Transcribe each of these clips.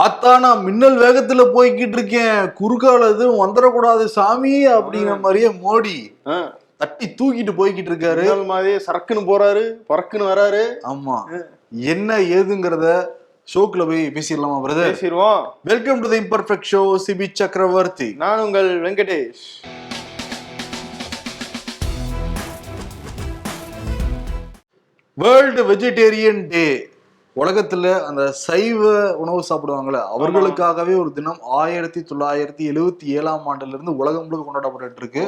ஆத்தா நான் மின்னல் வேகத்துல போய்கிட்டு இருக்கேன். குறுக்கால எதுவும் வந்துடக்கூடாது சாமி அப்படிங்கிற மாதிரியே மோடி தட்டி தூக்கிட்டு போய்கிட்டு இருக்காரு. முதல் மாதிரி சரக்குன்னு போறாரு பறக்குன்னு வராரு. ஆமா. என்ன ஏதுங்கிறத ஷோக்குள்ள போய் பேசிடலாமா பிரதர் பேசிடுவோம். Welcome to the imperfect show Cibi Chakravarthy நான் உங்கள் வெங்கடேஷ். வேர்ல்டு வெஜிடேரியன் டே உலகத்துல அந்த சைவ உணவு சாப்பிடுவாங்கல்ல அவர்களுக்காகவே ஒரு தினம் ஆயிரத்தி தொள்ளாயிரத்தி எழுவத்தி ஏழாம் ஆண்டுல இருந்து உலகம் முழுக்க கொண்டாடப்பட்டு இருக்கு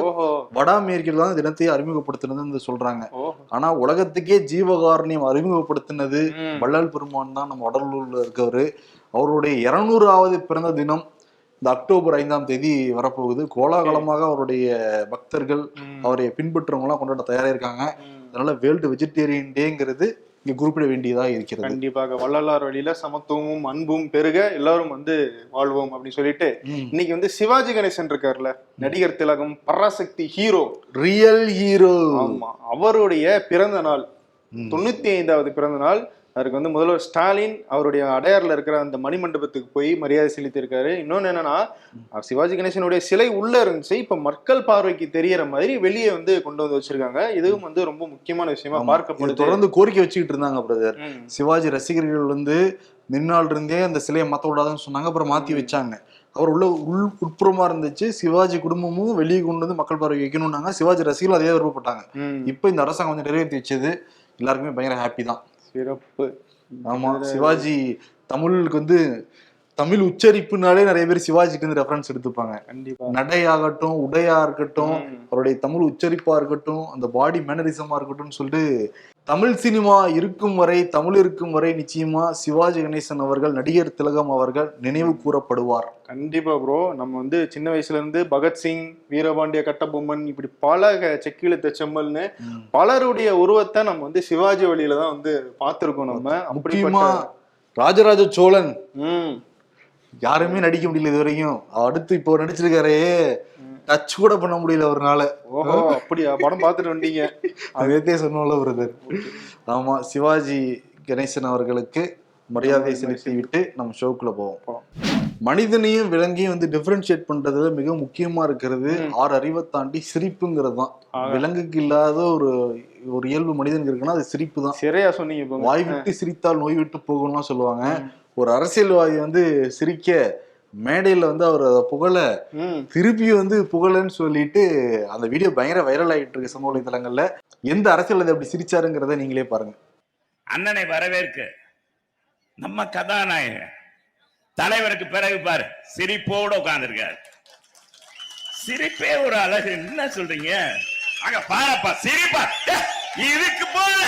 வட அமெரிக்கில் தான் தினத்தை அறிமுகப்படுத்தினதுன்னு சொல்றாங்க. ஆனா உலகத்துக்கே ஜீவகாரணியம் அறிமுகப்படுத்தினது. வள்ளல் பெருமான் தான் நம்ம வடலூர்ல இருக்கவரு. அவருடைய இருநூறாவது பிறந்த தினம் இந்த அக்டோபர் ஐந்தாம் தேதி வரப்போகுது. கோலாகலமாக அவருடைய பக்தர்கள். அவரை பின்பற்றவங்க எல்லாம் கொண்டாட தயாரா இருக்காங்க. அதனால வேர்ல்டு வெஜிடேரியன் டேங்கிறது இங்க குறிப்பிட வேண்டியதா இருக்கிறது. கண்டிப்பாக. வள்ளலார் வழியில சமத்துவமும் அன்பும் பெருக எல்லாரும் வந்து வாழ்வோம் அப்படின்னு சொல்லிட்டு. இன்னைக்கு வந்து சிவாஜி கணேசன் இருக்காருல்ல நடிகர் திலகம் பராசக்தி ஹீரோ. ரியல் ஹீரோ ஆமா. அவருடைய பிறந்த நாள். தொண்ணூத்தி ஐந்தாவது பிறந்த நாள் அதுக்கு வந்து முதல்வர் ஸ்டாலின் அவருடைய அடையாறுல இருக்கிற அந்த மணிமண்டபத்துக்கு போய் மரியாதை செலுத்தியிருக்காரு. இன்னொன்னு என்னன்னா சிவாஜி கணேசனுடைய சிலை உள்ள இருந்துச்சு. இப்ப மக்கள் பார்வைக்கு தெரியற மாதிரி வெளியே வந்து கொண்டு வந்து வச்சிருக்காங்க. இதுவும் வந்து ரொம்ப முக்கியமான விஷயமா பார்க்கப்படுது தொடர்ந்து கோரிக்கை வச்சுக்கிட்டு இருந்தாங்க பிரதர். சிவாஜி ரசிகர்கள் வந்து முன்னாள் இருந்தே அந்த சிலையை மாத்த விடாதுன்னு சொன்னாங்க. அப்புறம் மாத்தி வச்சாங்க. அவர் உள்ள உள் உட்புறமா இருந்துச்சு. சிவாஜி குடும்பமும் வெளியே கொண்டு வந்து மக்கள் பார்வை வைக்கணும்னாங்க. சிவாஜி ரசிகர்கள் அதே விருப்பப்பட்டாங்க. இப்போ இந்த அரசாங்கம் கொஞ்சம் நிறைவேற்றி வச்சது. எல்லாருக்குமே பயங்கர ஹாப்பி தான். சிறப்பு. ஆமா சிவாஜி தமிழுக்கு வந்து தமிழ் உச்சரிப்புனாலே நிறைய பேர் சிவாஜிக்கு வந்து ரெஃபரன்ஸ் எடுத்துப்பாங்க. கண்டிப்பா. நடையாகட்டும் உடையா இருக்கட்டும். அவருடைய தமிழ் உச்சரிப்பா இருக்கட்டும் அந்த பாடி மேனரிசமா இருக்கட்டும்னு சொல்லிட்டு தமிழ் சினிமா இருக்கும் வரை தமிழ் இருக்கும் வரை நிச்சயமா சிவாஜி கணேசன் அவர்கள் நடிகர் திலகம் அவர்கள் நினைவு கூறப்படுவார். கண்டிப்பா ப்ரோ நம்ம வந்து சின்ன வயசுல இருந்து பகத்சிங் வீரபாண்டிய கட்டபொம்மன் இப்படி பல செக்கிழுத்த செம்மல்னு பலருடைய உருவத்தை நம்ம வந்து சிவாஜி வழியில தான் வந்து பார்த்திருக்கோம் நம்ம. முக்கியமா ராஜராஜ சோழன் யாருமே நடிக்க முடியல இது வரைக்கும் அடுத்து இப்போ நடிச்சிருக்காரே. டச் கூட பண்ண முடியல அவர்னால. ஓஹோ அப்படியா? படம் பார்த்துட்டு வந்தீங்க. அதே சொன்னோம்ல பிரதர் ஆமா சிவாஜி கணேசன் அவர்களுக்கு மரியாதை செலுத்தி விட்டு நம்ம ஷோக்குள்ள போவோம். மனிதனையும் விலங்கையும் வந்து டிஃபரன்ஷியேட் பண்றதுல மிக முக்கியமா இருக்கிறது ஆறு அறிவை தாண்டி சிரிப்புங்கிறது தான். விலங்குக்கு இல்லாத ஒரு ஒரு இயல்பு மனிதனுக்கு இருக்குன்னா அது சிரிப்பு தான். சிறையா சொன்னீங்க வாய் விட்டு சிரித்தால் நோய் விட்டு போகும்லாம் சொல்லுவாங்க. ஒரு அரசியல்வாதி வந்து சிரிக்க மேடையில வந்து அவர் அதை புகழ திருப்பி வந்து புகழன்னு சொல்லிட்டு அந்த வீடியோ பயங்கர வைரல் ஆகிட்டு இருக்கு சமூக வலைதளங்கள்ல எந்த அரசியல்வாதி அப்படி சிரிச்சாருங்கிறத நீங்களே பாருங்க. அண்ணனை வரவேற்க. நம்ம கதாநாயகன். தலைவருக்கு பிறகு பாரு சிரிப்போட உட்கார்ந்திருக்காரு. சிரிப்பே ஒரு அழகு. என்ன சொல்றீங்க? அங்க பாருப்பா சிரிப்பா. இதுக்கு போல.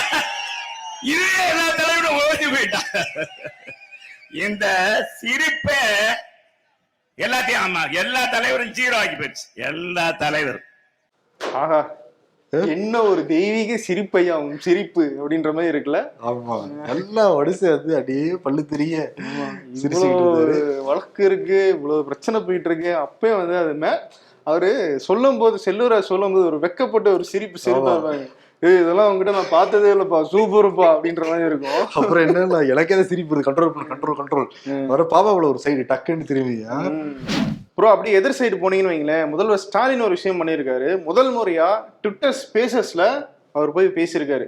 இதுவே எல்லா தலைவரும் ஓடி போயிட்டான் இந்த சிரிப்பே எல்லாத்தையும் ஆமா எல்லா தலைவரும் ஜீரோ ஆக்கி போயிடுச்சு. எல்லா தலைவரும். ஆஹா. என்ன ஒரு தெய்வீக சிரிப்பையா உன் சிரிப்பு அப்படின்ற மாதிரி இருக்குல்ல? ஆமா. நல்லா வடிசை வந்து அப்படியே பல்லு தெரிய இருந்தாரு வழக்கு இருக்கு இவ்வளவு பிரச்சனை போயிட்டு இருக்கு. அப்பயே வந்து அது மே அவரு சொல்லும் போது செல்லூராஜ் சொல்லும் போது ஒரு வெக்கப்பட்ட ஒரு சிரிப்பு சிரிப்பாங்க ஏய் இதெல்லாம் உங்ககிட்ட நான் பார்த்ததே இல்லப்பா சூப்பர்ப்பா அப்படின்ற மாதிரி இருக்கும். அப்புறம் என்ன எனக்கே தான் சிரிப்பு கண்ட்ரோல் பண்ண கண்ட்ரோல் கண்ட்ரோல் வர பாப்பாவுல ஒரு சைடு டக்குன்னு திரும்பி ஆ? ப்ரோ அப்படி எதிர் சைடு போனீங்கன்னு வைங்களேன். முதல்வர் ஸ்டாலின் ஒரு விஷயம் பண்ணியிருக்காரு. முதல் முறையா ட்விட்டர் ஸ்பேசஸ்ல அவர் போய் பேசியிருக்காரு.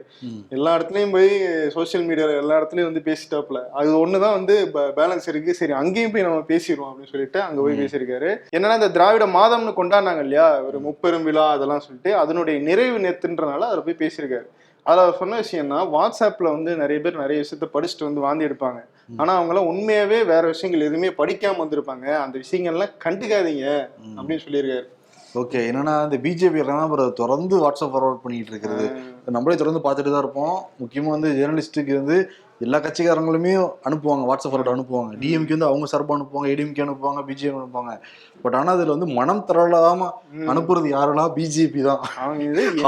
எல்லா இடத்துலயும் போய் சோஷியல் மீடியால எல்லா இடத்துலயும் வந்து பேசிட்டாப்ல அது ஒண்ணுதான் வந்து பேலன்ஸ் இருக்கு. சரி அங்கேயும் போய் நம்ம பேசிடுவோம் அப்படின்னு சொல்லிட்டு அங்க போய் பேசியிருக்காரு. என்னன்னா இந்த திராவிட மாதம்னு கொண்டாடினாங்க இல்லையா? ஒரு முப்பெரும் விழா அதெல்லாம் சொல்லிட்டு அதனுடைய நிறைவு நேத்துன்றனால அதில் போய் பேசியிருக்காரு. அதில் அவர் சொன்ன விஷயம்னா வாட்ஸ்அப்ல வந்து நிறைய பேர் நிறைய விஷயத்த படிச்சுட்டு வந்து வாந்தி எடுப்பாங்க. ஆனா அவங்களாம் உண்மையாவே வேற விஷயங்கள் எதுவுமே படிக்காம வந்திருப்பாங்க. அந்த விஷயங்கள்லாம் கண்டுக்காதீங்க அப்படின்னு சொல்லியிருக்காரு. ஓகே என்னன்னா இந்த பிஜேபி எல்லாம் அப்புறம் தொடர்ந்து வாட்ஸ்அப் ஃபார்வர்ட் பண்ணிட்டு இருக்கிறது. நம்மளே தொடர்ந்து பார்த்துட்டு தான் இருப்போம். முக்கியமா வந்து ஜேர்னலிஸ்ட்டுக்கு வந்து எல்லா கட்சிக்காரங்களுமே அனுப்புவாங்க. வாட்ஸ்அப் ஃபார்வர்ட் அனுப்புவாங்க. டிஎம்கே வந்து அவங்க சார்பாக அனுப்புவாங்க. ஏடிஎம்கே அனுப்புவாங்க. பிஜேபி அனுப்புவாங்க. பட் ஆனா அதுல வந்து மனம் தரலாம அனுப்புறது யாருன்னா பிஜேபி தான்.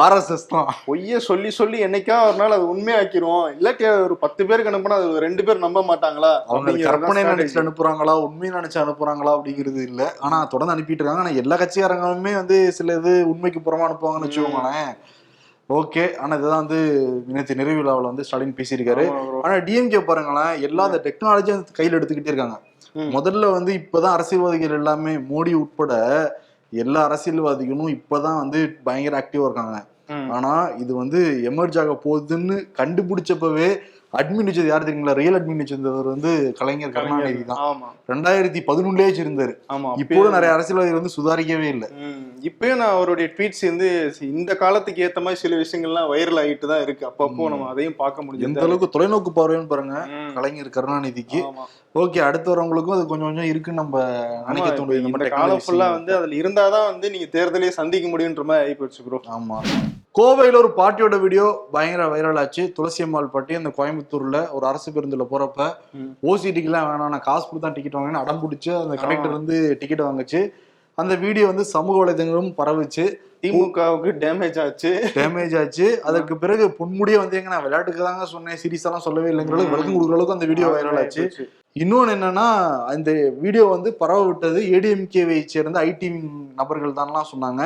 ஆர்எஸ்எஸ் தான். பொய்ய சொல்லி சொல்லி என்னைக்கா ஒரு நாள் அது உண்மையாக்கிரும் இல்லாட்டி ஒரு பத்து பேருக்கு அனுப்புனா அது ரெண்டு பேர் நம்ப மாட்டாங்களா? அவங்க கற்பனை. நினைச்சு அனுப்புறாங்களா? உண்மையை நினைச்சு அனுப்புறாங்களா? அப்படிங்கிறது இல்ல. ஆனா தொடர்ந்து அனுப்பிட்டு இருக்காங்க. ஆனா எல்லா கட்சிக்காரங்களுமே வந்து சில இது உண்மைக்கு புறமா அனுப்புவாங்கன்னு வச்சுக்கோங்களேன். ஓகே ஆனா இதுதான் வந்து நேற்று நிறைவு விழாவில் வந்து ஸ்டாலின் பேசியிருக்காரு. ஆனா டிஎம்கே பாருங்களேன் எல்லா அந்த டெக்னாலஜியும் கையில் எடுத்துக்கிட்டே இருக்காங்க. முதல்ல வந்து இப்பதான் அரசியல்வாதிகள் எல்லாமே மோடி உட்பட எல்லா அரசியல்வாதிகளும் இப்பதான் வந்து பயங்கர ஆக்டிவா இருக்காங்க. ஆனா இது வந்து எமர்ஜ் ஆக போகுதுன்னு கண்டுபிடிச்சப்பவே அட்மின் வச்சது யார் தெரியுங்களா? ரியல் அட்மின் வச்சிருந்தவர் வந்து கலைஞர் கருணாநிதி தான். ரெண்டாயிரத்தி பதினொன்னுலயே வச்சிருந்தாரு. ஆமா இப்போ நிறைய அரசியல்வாதிகள் வந்து சுதாரிக்கவே இல்லை. இப்பயும் நான் அவருடைய ட்வீட்ஸ் வந்து இந்த காலத்துக்கு ஏத்த மாதிரி சில விஷயங்கள்லாம் வைரல் ஆகிட்டு தான் இருக்கு. அப்பப்போ நம்ம அதையும் பார்க்க எந்த முடியுது அளவுக்கு தொலைநோக்கு பார்வைன்னு பாருங்க. கலைஞர் கருணாநிதிக்கு. ஓகே அடுத்து வரவங்களுக்கும் அது கொஞ்சம் கொஞ்சம் இருக்குன்னு நம்ம நினைக்க தோணுது. நம்ம காலம் ஃபுல்லா வந்து அதுல இருந்தாதான் வந்து நீங்க தேர்தலே சந்திக்க முடியுன்ற மாதிரி ஆகி போச்சு ப்ரோ ஆமா. கோவையில ஒரு பாட்டியோட வீடியோ பயங்கர வைரல் ஆச்சு. துளசி அம்மாள் பாட்டி அந்த கோயம்புத்தூர்ல ஒரு அரசு பேருந்துல போறப்ப ம். ஓசி எல்லாம் வேணாம் நான் காசு கொடுத்து டிக்கெட் வாங்கினேன் அடம் பிடிச்சு அந்த கலெக்டர் வந்து டிக்கெட் வாங்குச்சு. அந்த வீடியோ வந்து சமூக வலைதளங்களும் பரவுச்சு. திமுகவுக்கு டேமேஜ் ஆச்சு. டேமேஜ் ஆச்சு. அதற்கு பிறகு பொன்முடியே வந்து எங்க நான் விளையாட்டுக்கு தாங்க சொன்னேன். சீரியஸ் எல்லாம் சொல்லவே இல்லைங்கிற அளவுக்கு விளக்கம் கொடுக்குற அளவுக்கு அந்த வீடியோ வைரல் ஆச்சு. இன்னொன்னு என்னன்னா அந்த வீடியோ வந்து பரவ விட்டது ஏடிஎம்கேவை சேர்ந்த ஐடி நபர்கள் தான்லாம் சொன்னாங்க.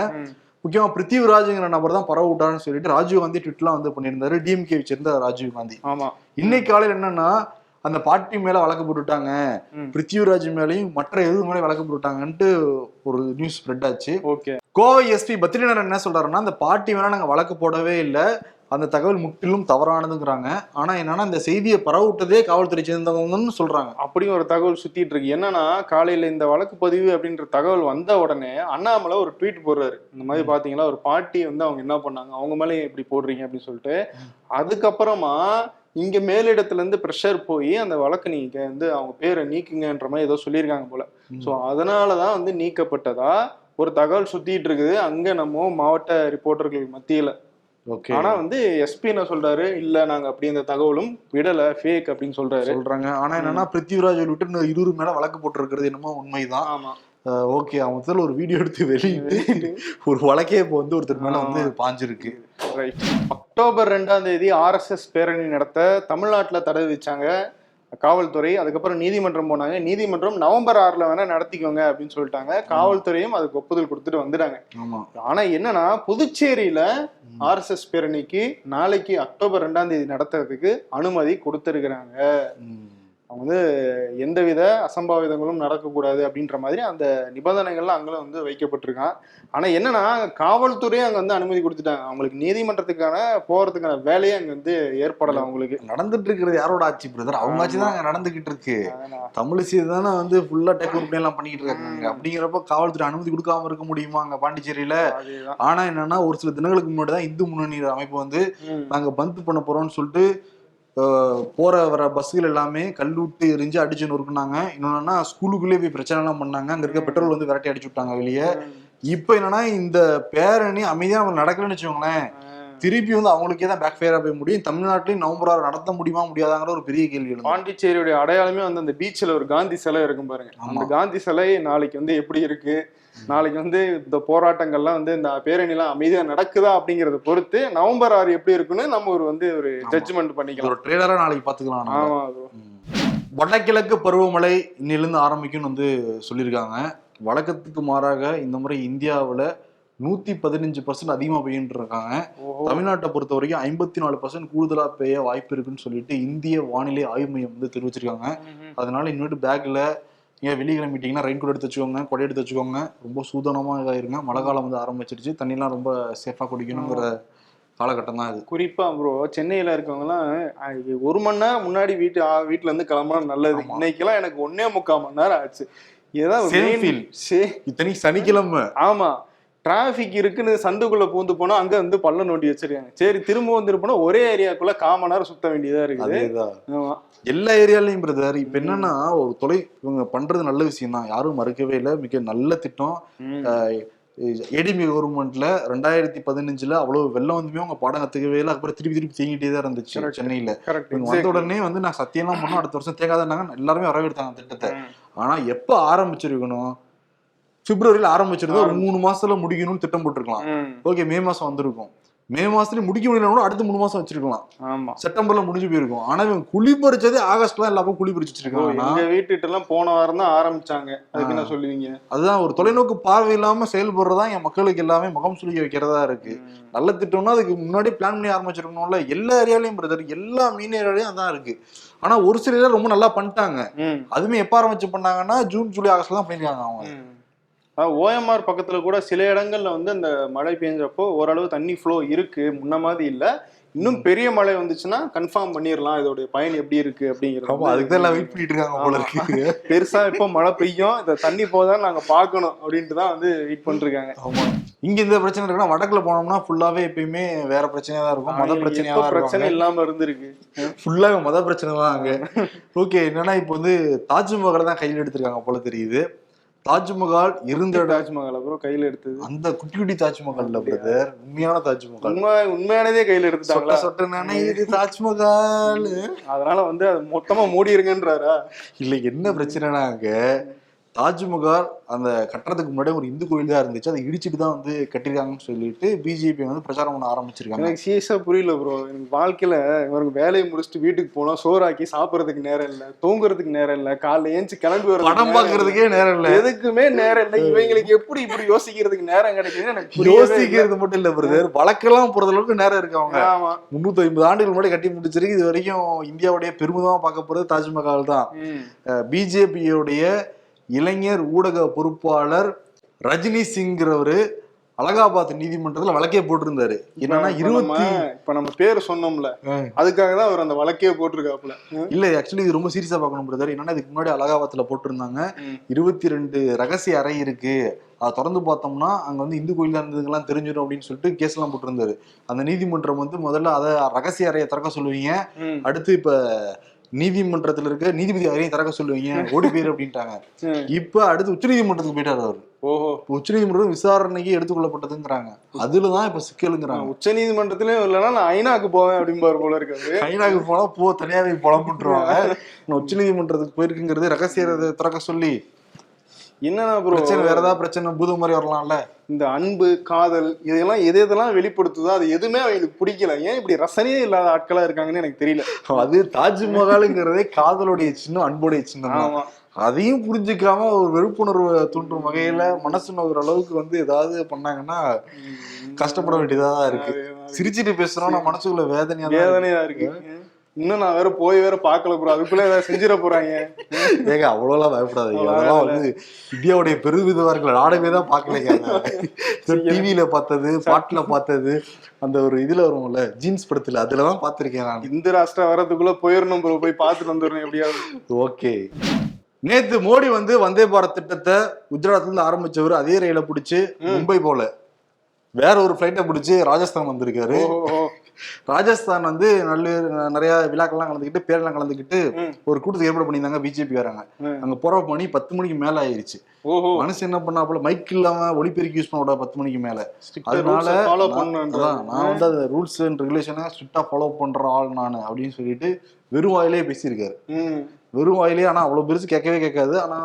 முக்கியமா பிருத்திவிராஜுங்கிற நபர் தான் பரவ விட்டாருன்னு சொல்லிட்டு ராஜீவ் காந்தி ட்விட்லாம் வந்து பண்ணியிருந்தாரு. டிஎம்கே சேர்ந்த ராஜீவ் காந்தி. ஆமா. இன்னைக்கு காலையில் என்னன்னா அந்த பாட்டி மேல வழக்கு போட்டுட்டாங்க. பிருத்திவிராஜ் மேலயும் மற்ற எது மேலே வழக்கு போட்டுட்டாங்கன்ட்டு ஒரு நியூஸ் ஸ்ப்ரெட் ஆச்சு. ஓகே. கோவை எஸ்பி பத்ரிநாதன் என்ன சொல்றாருன்னா அந்த பாட்டி மேல நாங்க வழக்கு போடவே இல்லை. அந்த தகவல் முற்றிலும் தவறானதுங்கிறாங்க. ஆனா என்னன்னா இந்த செய்தியை பரவிட்டதே காவல்துறை சேர்ந்தவங்கன்னு சொல்றாங்க. அப்படியும் ஒரு தகவல் சுத்திட்டு இருக்கு. என்னன்னா காலையில இந்த வழக்கு பதிவு அப்படின்ற தகவல் வந்த உடனே அண்ணாமலை ஒரு ட்வீட் போடுறாரு. இந்த மாதிரி பாத்தீங்களா? ஒரு பாட்டி வந்து அவங்க என்ன பண்ணாங்க? அவங்க மேலே இப்படி போடுறீங்க அப்படின்னு சொல்லிட்டு. அதுக்கப்புறமா இங்க மேலிடத்துல இருந்து ப்ரெஷர் போய் அந்த வழக்கு நீங்க வந்து அவங்க பேரை நீக்குங்கன்ற மாதிரி ஏதோ சொல்லியிருக்காங்க போல. சோ அதனாலதான் வந்து நீக்கப்பட்டதா ஒரு தகவல் சுத்திட்டு இருக்குது. அங்க நம்ம மாவட்ட ரிப்போர்ட்டர்கள் மத்தியில. ஆனா வந்து எஸ்பி என்ன சொல்றாரு? இல்ல நாங்க அப்படி இந்த தகவலும் விடல ஃபேக் அப்படின்னு சொல்றாரு. சொல்றாங்க. ஆனா என்னன்னா பிருத்திவிராஜ் விட்டு இன்னும் இருபது மேல வழக்கு போட்டிருக்கிறது என்னமோ உண்மைதான். ஆமா. ஓகே. அவன் முதல்ல ஒரு வீடியோ எடுத்து வெளியிட்டு ஒரு வழக்கே இப்போ வந்து ஒருத்தர் மேல வந்து பாஞ்சிருக்கு. ரைட் அக்டோபர் ரெண்டாம் தேதி ஆர்எஸ்எஸ் பேரணி நடத்த தமிழ்நாட்டுல தடை விதிச்சாங்க. காவல்துறை அதுக்கப்புறம் நீதிமன்றம் போனாங்க. நீதிமன்றம் நவம்பர் ஆறுல வேணா நடத்திக்கோங்க அப்படின்னு சொல்லிட்டாங்க. காவல்துறையும் அதுக்கு ஒப்புதல் கொடுத்துட்டு வந்துட்டாங்க. ஆமா. ஆனா என்னன்னா புதுச்சேரியில ஆர்எஸ்எஸ் பேரணிக்கு நாளைக்கு அக்டோபர் ரெண்டாம் தேதி நடத்துறதுக்கு அனுமதி கொடுத்திருக்கிறாங்க. அவங்க வந்து எந்தவித அசம்பாவிதங்களும் நடக்கக்கூடாது அப்படின்ற மாதிரி அந்த நிபந்தனைகள்லாம் அங்கெல்லாம் வந்து வைக்கப்பட்டிருக்கான் ஆனா என்னன்னா காவல்துறையே அங்க வந்து அனுமதி கொடுத்துட்டாங்க. அவங்களுக்கு நீதிமன்றத்துக்கான போறதுக்கான வேலையே அங்க வந்து ஏற்படல அவங்களுக்கு. நடந்துட்டு இருக்கிறது யாரோட ஆட்சி பிரதர் அவங்க ஆட்சி தான் அங்க நடந்துகிட்டு இருக்கு தமிழிசை தானே வந்து ஃபுல்லா டேக் ஓவர் எல்லாம் பண்ணிட்டு இருக்காங்க அப்படிங்கிறப்ப காவல்துறை அனுமதி கொடுக்காம இருக்க முடியுமா அங்க பாண்டிச்சேரியில? அதேதான். ஆனா என்னன்னா ஒரு சில தினங்களுக்கு முன்னாடி தான் இந்து முன்னணி அமைப்பு வந்து ம். நாங்க பந்த் பண்ண போறோம்னு சொல்லிட்டு போற வர பஸ்ஸுகள் எல்லாமே கல்லூட்டு எரிஞ்சு அடிச்சு நொறுக்குனாங்க. இன்னொன்னா ஸ்கூலுக்குள்ளே போய் பிரச்சனை எல்லாம் பண்ணாங்க. அங்க இருக்க பெட்ரோல் வந்து விரட்டி அடிச்சு விட்டாங்க வெளியே. இப்போ என்னன்னா இந்த பேரணி அமைதியா நம்ம நடக்கலன்னு வச்சுக்கோங்களேன். திருப்பி வந்து அவங்களுக்கே தான் பேக் ஃபயரா போய் முடியும். தமிழ்நாட்டிலையும் நவம்பர் ஆறு நடத்த முடியுமா முடியாதாங்கிற ஒரு பெரிய கேள்வி பாண்டிச்சேரியுடைய அடையாளமே வந்து அந்த பீச்சில் ஒரு காந்தி சிலை இருக்கும் பாருங்க. அந்த. காந்தி சிலை நாளைக்கு வந்து எப்படி இருக்கு? நாளைக்கு வந்து இந்த போராட்டங்கள்லாம் வந்து இந்த பேரணிலாம் அமைதியா நடக்குதா அப்படிங்கறத பொறுத்து நவம்பர் ஆறு எப்படி இருக்குன்னு நம்ம ஒரு வந்து ஒரு ஜட்ஜ்மெண்ட் பண்ணிக்கலாம் ஒரு ட்ரெய்லரா நாளைக்கு பாத்துக்கலாம் நம்ம. ஆமா bro. ம். வடகிழக்கு பருவமழை இன்னிலிருந்து ஆரம்பிக்கும்னு வந்து சொல்லியிருக்காங்க வழக்கத்துக்கு மாறாக இந்த முறை இந்தியாவுல நூத்தி பதினஞ்சு பர்சன்ட் அதிகமா பெய்யின்னு இருக்காங்க. தமிழ்நாட்டை பொறுத்த வரைக்கும் ஐம்பத்தி நாலு பர்சன்ட் கூடுதலா பெய்ய வாய்ப்பு இருக்குன்னு சொல்லிட்டு இந்திய வானிலை ஆய்வு மையம் வந்து தெரிவிச்சிருக்காங்க. அதனால இன்னொரு பேக்ல ஏன் வெளியே கிளம்பிட்டீங்கன்னா ரெயின் கோட் எடுத்து வச்சுக்கோங்க கொடை எடுத்து வச்சுக்கோங்க. ரொம்ப சூதனமா இதாயிருங்க. மழை காலம் வந்து ஆரம்பிச்சிருச்சு. தண்ணிலாம் ரொம்ப சேஃபா குடிக்கணுங்கிற காலகட்டம் தான் இது குறிப்பா ப்ரோ சென்னையில இருக்கவங்க எல்லாம் ஒரு மணி நேரம் முன்னாடி வீட்டு ஆ, வீட்டுல இருந்து கிளம்புனா நல்லது. இன்னைக்கெல்லாம் எனக்கு ஒன்னே முக்கால் மணி நேரம் ஆச்சு. ஏதாவது சனிக்கிழமை. ஆமா. டிராபிக் இருக்குன்னு சந்துக்குள்ள பூந்து போனா அங்க வந்து பள்ளம் நோண்டி வச்சிருக்காங்க. சரி திரும்ப வந்து போனா ஒரே ஏரியாக்குள்ள காமன் நேரம் சுத்த வேண்டியதா இருக்குது. எல்லா ஏரியாலையும் பிரதர் இப்ப என்னன்னா ஒரு தொலை இவங்க பண்றது நல்ல விஷயம் தான். யாரும் மறுக்கவே இல்லை. மிக நல்ல திட்டம். ஏடிபி கவர்மெண்ட்ல ரெண்டாயிரத்தி பதினஞ்சுல அவ்வளவு வெள்ளம் வந்துமே அவங்க பாடம் கத்துக்கவே இல்லை. அதுக்கப்புறம் திருப்பி திருப்பி தேங்கிட்டே தான் இருந்துச்சு. சென்னையில. வந்த உடனே வந்து நான் சத்தியம்லாம் பண்ணோம். அடுத்த வருஷம் தேங்காதாங்க எல்லாருமே வரவேற்றாங்க திட்டத்தை. ஆனா எப்ப ஆரம்பிச்சிருக்கணும்? பிப்ரவரியில ஆரம்பிச்சிருந்தா ஒரு மூணு மாசத்துல முடிக்கணும்னு திட்டம் போட்டிருக்கலாம். ஓகே மே மாசம் வந்திருக்கும். மே மாசத்துலயும் முடிக்க முடியலன்னா அடுத்த மூணு மாசம் வச்சிருக்கலாம். ஆமா. செப்டம்பர்ல முடிஞ்சு போயிருக்கும். ஆனா இவன் குழி பறிச்சதே ஆகஸ்ட்ல எல்லாமே குழி பறிச்சு ஓ, வச்சிருக்காங்க எங்க வீட்டுகிட்ட எல்லாம் போன வாரம் தான் ஆரம்பிச்சாங்க. அதுக்கு என்ன சொல்லுவீங்க? அதுதான் ஒரு தொலைநோக்கு பார்வை இல்லாம செயல்படுறதா என் மக்களுக்கு எல்லாமே முகம் சுளிக்க வைக்கிறதா இருக்கு. நல்ல திட்டம்னா அதுக்கு முன்னாடி பிளான் பண்ணி ஆரம்பிச்சிருக்கணும்ல. எல்லா ஏரியாலையும் பிரதர் எல்லா மீன் ஏரியாலையும் அதான் இருக்கு. ஆனா ஒரு சில ரொம்ப நல்லா பண்ணிட்டாங்க. அதுவுமே எப்ப ஆரம்பிச்சு பண்ணாங்கன்னா ஜூன் ஜூலை ஆகஸ்ட்ல தான் பண்ணிருக்காங்க அவங்க. ஓஎம்ஆர் பக்கத்துல கூட சில இடங்கள்ல வந்து அந்த மழை பெஞ்சப்போ ஓரளவு தண்ணி ஃப்ளோ இருக்கு. முன்ன மாதிரி இல்ல. இன்னும் பெரிய மழை வந்துச்சுன்னா கன்ஃபார்ம் பண்ணிடலாம் இதோடைய பயன் எப்படி இருக்கு அப்படிங்கிறது அதுக்கு தான் வெயிட் பண்ணிட்டு இருக்காங்க போல இருக்கு. பெருசா இப்போ மழை பெய்யும். இந்த தண்ணி போதான் நாங்க பார்க்கணும் அப்படின்ட்டு தான் வந்து வெயிட் பண்ணிருக்காங்க ஆமா. இங்க இந்த பிரச்சனை இருக்குன்னா வடக்குல போனோம்னா ஃபுல்லாவே எப்பயுமே வேற பிரச்சனையா தான் இருக்கும். மத பிரச்சனையா தான் பிரச்சனை இல்லாம இருந்திருக்கு. ஃபுல்லாவே மத பிரச்சனை தான் அங்க. ஓகே என்னன்னா இப்போ வந்து தாஜ்மஹால் தான் கையில் எடுத்திருக்காங்க போல தெரியுது. தாஜ்மஹால் இருந்த தாஜ்மஹால் அப்புறம் கையில எடுத்தது. அந்த குட்டி குட்டி தாஜ்மஹால்ல பிரதர் உண்மையான தாஜ்மஹால். உண்மை உண்மையானதே கையில எடுத்துட்டாங்களா? சொட்ட நினைது தாஜ்மஹால். அதனால வந்து அது மொத்தமா மூடிருங்கன்றாரா? இல்ல என்ன பிரச்சனைனா அங்க? தாஜ்மஹால் அந்த கட்டுறதுக்கு முன்னாடி ஒரு இந்து கோயில் தான் இருந்துச்சு. அதை இடிச்சிட்டு தான் வந்து கட்டிருக்காங்கன்னு சொல்லிட்டு பிஜேபி வந்து பிரச்சாரம் பண்ண ஆரம்பிச்சிருக்காங்க. எனக்கு சீரியஸா புரியல ப்ரோ எனக்கு வாழ்க்கையில இவருக்கு வேலையை முடிச்சுட்டு வீட்டுக்கு போனா சோறாக்கி சாப்பிடறதுக்கு நேரம் இல்ல தூங்குறதுக்கு நேரம் இல்ல காலைல ஏஞ்சி கிளம்பி படம் வர்றதுக்கு பாக்குறதுக்கே நேரம் இல்ல. எதுக்குமே நேரம் இல்ல. இவங்களுக்கு எப்படி இப்படி யோசிக்கிறதுக்கு நேரம் கிடைக்குதுன்னு எனக்கு. யோசிக்கிறது மட்டும் இல்ல பிரதர் வழக்கெல்லாம் போறது அளவுக்கு நேரம் இருக்கு அவங்க. முன்னூத்தி ஐம்பது ஆண்டுகள் முன்னாடி கட்டி முடிச்சிருக்கு. இது வரைக்கும் இந்தியாவுடைய பெருமிதமா பார்க்க போறது தாஜ்மஹால் தான். பிஜேபியோடைய இளைஞர் ஊடக பொறுப்பாளர் ரஜினி சிங்கிறவரு அலகாபாத் நீதிமன்றத்துல வழக்கே போட்டிருந்தாரு. என்னன்னா இருபத்தி இப்ப நம்ம பேர் சொன்னோம்ல அதுக்காக தான் அவர் அந்த வழக்கே போட்டிருக்காப்புல. இல்ல ஆக்சுவலி இது ரொம்ப சீரியஸா பார்க்கணும் பிரதர் என்னன்னா இதுக்கு முன்னாடி அலகாபாத்ல போட்டிருந்தாங்க. இருபத்தி ரெண்டு ரகசிய அறை இருக்கு. அதை திறந்து பார்த்தோம்னா அங்க வந்து இந்து கோயிலா இருந்ததுங்கெல்லாம் தெரிஞ்சிடும் அப்படின்னு சொல்லிட்டு கேஸ் எல்லாம் போட்டிருந்தாரு. அந்த நீதிமன்றம் வந்து முதல்ல அதை ரகசிய அறையை திறக்க சொல்லுவீங்க. அடுத்து இப்ப நீதிமன்றத்துல இருக்க நீதிபதி அறையை திறக்க சொல்லுவீங்க? ஓடி போயிரு அப்படின்ட்டாங்க. இப்ப அடுத்து உச்சநீதிமன்றத்துக்கு போயிட்டாரு அவர். ஓஹோ. உச்சநீதிமன்றம் விசாரணைக்கு எடுத்துக்கொள்ளப்பட்டதுங்கிறாங்க. அதுலதான் இப்ப சிக்கலுங்கிறாங்க. உச்ச நீதிமன்றத்திலயும் இல்லைன்னா நான் ஐநாக்கு போவேன் அப்படிம்பாரு போல இருக்காரு சைனாக்கு போனா போ தனியாவே புலம்புட்டுருவாங்க. உச்ச நீதிமன்றத்துக்கு போயிருக்குங்கிறது ரகசிய அறையை திறக்க சொல்லி என்னன்னா ப்ரோ பிரச்சனை வேற ஏதாவது பிரச்சனை பூதம் மாதிரி வரலாம்ல. இந்த அன்பு காதல் இதெல்லாம் எது எதெல்லாம் வெளிப்படுத்துதோ அது எதுவுமே அவங்களுக்கு பிடிக்கல. ஏன் இப்படி ரசனையே இல்லாத ஆட்களா இருக்காங்கன்னு எனக்கு தெரியல. அது தாஜ்மஹாலுங்கிறதே காதலுடைய சின்னம் அன்புடைய சின்னம். ஆமா. அதையும் புரிஞ்சுக்காம ஒரு வெறுப்புணர்வு தூண்டும் வகையில மனசு நோகிற அளவுக்கு வந்து ஏதாவது பண்ணாங்கன்னா கஷ்டப்பட வேண்டியதா இருக்கு. சிரிச்சிட்டு பேசுறோம் நான் மனசுக்குள்ள வேதனையா. வேதனையா இருக்கு. இன்னும் நான் வேற போய் வேற பாக்கல ப்ரோ அதுக்குள்ள ஏதாவது செஞ்சிட போறாங்க. ஏங்க அவ்வளோலாம் பயப்படாதீங்க. அதெல்லாம் வந்து இந்தியாவுடைய பெருமிதவார்கள் நாடகமே தான் பார்க்கலைங்க. டிவியில பார்த்தது பாட்டுல பார்த்தது அந்த ஒரு இதுல வரும்ல ஜீன்ஸ் படத்துல அதுலதான் பார்த்திருக்கேன் நான். இந்த ராஷ்டிரா வர்றதுக்குள்ள போயிடணும் ப்ரோ போய் பார்த்துட்டு வந்துடணும் எப்படியாவது. ஓகே. நேத்து மோடி வந்து வந்தே பாரத் திட்டத்தை குஜராத்ல இருந்து ஆரம்பிச்சவர் அதே ரயில பிடிச்சு மும்பை போல. வேற ஒரு ஃபிளைட்டை பிடிச்சு ராஜஸ்தான் வந்திருக்காரு. ராஜஸ்தான் வந்து நல்ல நிறைய விழாக்கள்லாம் கலந்துக்கிட்டு பேரெல்லாம் கலந்துக்கிட்டு. ஒரு கூட்டத்துக்கு ஏற்பாடு பண்ணியிருந்தாங்க பிஜேபி வராங்க. அங்க போற மணி பத்து மணிக்கு மேல ஆயிருச்சு. மனுஷன் என்ன பண்ணாப்புல மைக் இல்லாம ஒளிபெருக்கி யூஸ் பண்ண பத்து மணிக்கு மேல. அதனால நான் வந்து அந்த ரூல்ஸ் அண்ட் ரெகுலேஷனை ஸ்ட்ரிக்டா ஃபாலோ பண்ற ஆள் நான் அப்படின்னு சொல்லிட்டு வெறும் வாயிலே பேசியிருக்காரு. வெறும் வாயிலே ஆனா அவ்வளவு பெருசு கேட்கவே கேட்காது ஆனா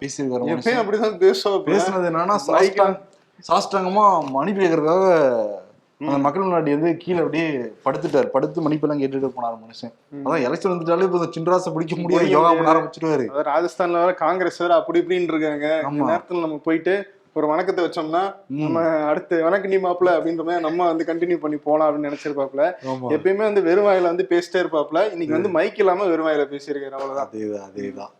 பேசியிருக்காரு. அப்படிதான் பேசுனது என்னன்னா சாஷ்டாங்கமா மன்னிப்பு கேட்கறதுக்காக அந்த மக்கள் முன்னாடி வந்து கீழே அப்படியே படுத்துட்டாரு. படுத்து மன்னிப்பெல்லாம் கேட்டுட்டு போனாரு மனுஷன். அதான் எலெக்ஷன் வந்துட்டாலே இப்போ சின்ராசை பிடிக்க முடியாது. முடிய யோகா பண்ண. ஆரம்பிச்சிருவாரு. ராஜஸ்தான்ல வேற காங்கிரஸ் வேற அப்படி இப்படின்னு இருக்காங்க. நேரத்துல நம்ம போயிட்டு ஒரு வணக்கத்தை வச்சோம்னா நம்ம அடுத்து வணக்கம் நீ மாப்பிள அப்படின்ற மாதிரி நம்ம வந்து கண்டினியூ பண்ணி போலாம் அப்படின்னு நினைச்சிருப்பாப்ல எப்பயுமே வந்து வெறும் வாயில வந்து பேசிட்டே இருப்பாப்ல இன்னைக்கு வந்து மைக் இல்லாம வெறும் வாயில பேசியிருக்காரு. அவ்வளவுதான். அதேதான் அதேதான்.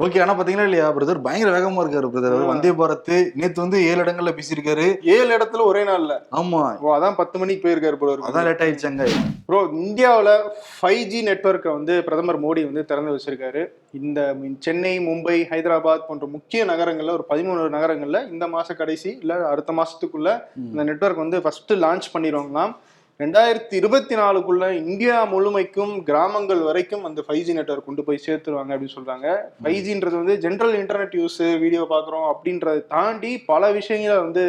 ஓகே ஆனா பாத்தீங்களா இல்லையா பிரதர் பயங்கர வேகமா இருக்காரு பிரதர் வந்தே பாரத் நேத்து வந்து ஏழு இடங்கள்ல பேசியிருக்காரு. ஏழு இடத்துல ஒரே நாள்ல. ஆமா. ஓ அதான் பத்து மணிக்கு போயிருக்காரு போல அதான் லேட் ஆயிடுச்சாங்க ப்ரோ இந்தியாவில் ஃபைவ் ஜி நெட்ஒர்க்கை வந்து பிரதமர் மோடி வந்து திறந்து வச்சிருக்காரு. இந்த சென்னை மும்பை ஹைதராபாத் போன்ற முக்கிய நகரங்கள்ல ஒரு பதிமூணு நகரங்கள்ல இந்த மாச கடைசி இல்ல அடுத்த மாசத்துக்குள்ள இந்த நெட்வொர்க் வந்து ஃபர்ஸ்ட் லான்ச் பண்ணிடுவாங்களாம். ரெண்டாயிரத்தி இருபத்தி நாலுக்குள்ள இந்தியா முழுமைக்கும் கிராமங்கள் வரைக்கும் அந்த ஃபைவ் ஜி நெட்ஒர்க் கொண்டு போய் சேர்த்துருவாங்க அப்படின்னு சொல்றாங்க. ஃபைவ் ஜின்றது வந்து ஜென்ரல் இன்டர்நெட் யூஸ் வீடியோ பார்க்குறோம் அப்படின்றத தாண்டி பல விஷயங்களை வந்து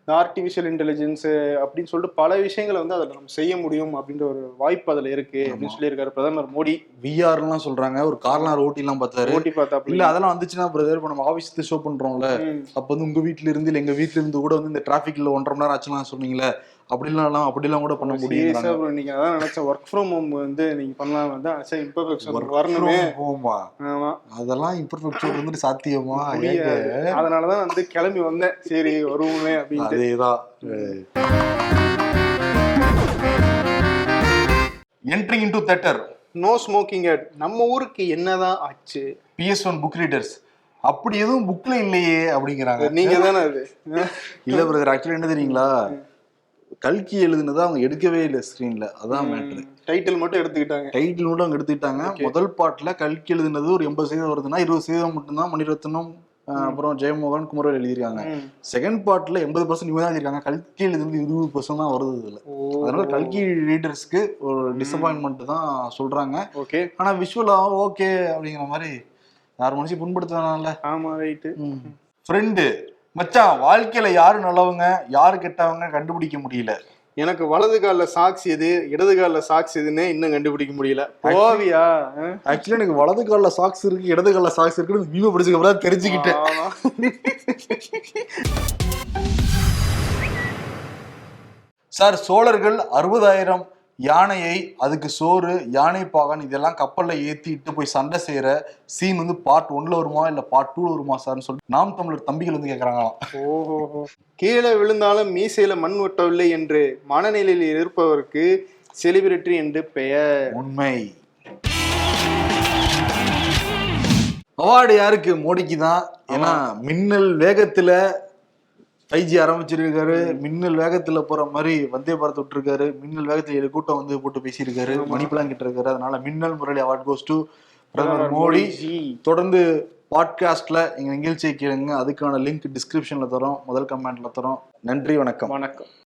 இந்த ஆர்டிஃபிஷியல் இன்டெலிஜென்ஸ் அப்படின்னு சொல்லிட்டு பல விஷயங்களை வந்து அதில் நம்ம செய்ய முடியும் அப்படின்ற ஒரு வாய்ப்பு அதில் இருக்கு அப்படின்னு சொல்லியிருக்காரு பிரதமர் மோடி. விஆர்லாம் சொல்றாங்க. ஒரு கார்லாம் ஓட்டி எல்லாம் பார்த்தாரு. ஓட்டி பார்த்தா இல்ல அதெல்லாம் வந்துச்சுன்னா பிரதர் இப்ப நம்ம ஆபீஸ் ஷோ பண்றோம்ல. அப்ப வந்து உங்க வீட்ல இருந்து இல்ல எங்க வீட்ல இருந்து கூட வந்து இந்த டிராபிக்ல ஒன்றரை மணி நேரம் ஆச்சுலாம் சொன்னீங்களே அப்படிலாம் அப்படிலாம் கூட பண்ண முடியும் ப்ரோ நீங்க அதான் நினைச்சேன் ஒர்க் ஃப்ரம் ஹோம் வந்து நீங்க பண்ணலாம். வந்து சரி இம்பர்ஃபெக்ஷன் வரணுமே. போமா ஆமா. அதெல்லாம் இம்பர்ஃபெக்ட் வந்துட்டு சாத்தியமா? அதனாலதான் வந்து கிளம்பி வந்தேன். சரி வருவோமே அப்படின்ட்டு. அதேதான். Entering into theatre no smoking at நம்ம ஊருக்கு என்னதான் ஆச்சு? பிஎஸ் ஒன் புக் ரீடர்ஸ் அப்படி எதுவும் புக்ல இல்லையே அப்படிங்கிறாங்க. நீங்க தானே அது. இல்ல பிரதர் ஆக்சுவலி என்ன தெரியுங்களா? கல்கி எழுதுனதை அவங்க எடுக்கவே இல்லை ஸ்கிரீன்ல அதான் மேட்ரு டைட்டில் மட்டும் எடுத்துக்கிட்டாங்க. டைட்டில் மட்டும் அவங்க எடுத்துக்கிட்டாங்க. முதல் பாட்டுல கல்கி எழுதுனது ஒரு எண்பது சதவீதம் வருதுன்னா இருபது சதவீதம் மட்டும்தான் மணிரத்னம் அப்புறம் ஜெயமோகன் குமரவேல் எழுதியிருக்காங்க. செகண்ட் பார்ட்ல எண்பது பர்சன்ட் இவங்க தான் எழுதியிருக்காங்க. கல்கி எழுதுனது இருபது பர்சன்ட் தான் வருது இதுல. அதனால கல்கி ரீடர்ஸ்க்கு ஒரு டிசப்பாயின்மெண்ட் தான் சொல்றாங்க. ஓகே ஆனா விஷுவலா ஓகே அப்படிங்கிற மாதிரி யார் மனுஷன் புண்படுத்தானல ஆமா ரைட்டு ஃப்ரெண்டு மச்சான் வாழ்க்கையில யாரு நல்லவங்க யாரு கெட்டவங்க கண்டுபிடிக்க முடியல எனக்கு வலது கால்ல சாக்ஸ் எது இடது கால்ல சாக்ஸ் எதுன்னு இன்னும் கண்டுபிடிக்க முடியல போவியா ஆ? ஆக்சுவலி எனக்கு வலது கால்ல சாக்ஸ் இருக்கு இடது கால்ல சாக்ஸ் இருக்குன்னு மீம படிச்சுக்க அப்புறம் தெரிஞ்சுக்கிட்டேன். சார் சோழர்கள் அறுபதாயிரம் யானையை அதுக்கு சோறு யானை பாகன் இதெல்லாம் கப்பல்ல ஏத்திட்டு போய் சண்டை செய்யற சீன் வந்து பார்ட் ஒன்ல வருமா? இல்ல பார்ட் டூல வருமா சார்னு சொல்லிட்டு நாம் தமிழர் தம்பிகள் வந்து கேக்குறாங்களாம். ஓஹோஹோ கீழே விழுந்தாலும் மீசையில மண் ஒட்டவில்லை என்று மனநிலையில் இருப்பவருக்கு செலிபிரிட்டி என்று பெயர். உண்மை. அவார்டு யாருக்கு? மோடிக்கு தான். ஏன்னா மின்னல் வேகத்துல ஃபைவ் ஜி ஆரம்பிச்சிருக்காரு. மின்னல் வேகத்துல போற மாதிரி வந்தே பாரத் விட்டுருக்காரு. மின்னல் வேகத்துல ஏழு கூட்டம் வந்து போட்டு பேசியிருக்காரு. மணிப்பெல்லாம் கிட்ட இருக்காரு அதனால மின்னல் முரளி அவார்ட் கோஸ் டு பிரதமர் மோடி. தொடர்ந்து பாட்காஸ்ட்ல எங்க நிகழ்ச்சியை கேளுங்க. அதுக்கான லிங்க் டிஸ்கிரிப்ஷன்ல தரோம். முதல் கமெண்ட்ல தரோம். நன்றி வணக்கம். வணக்கம்.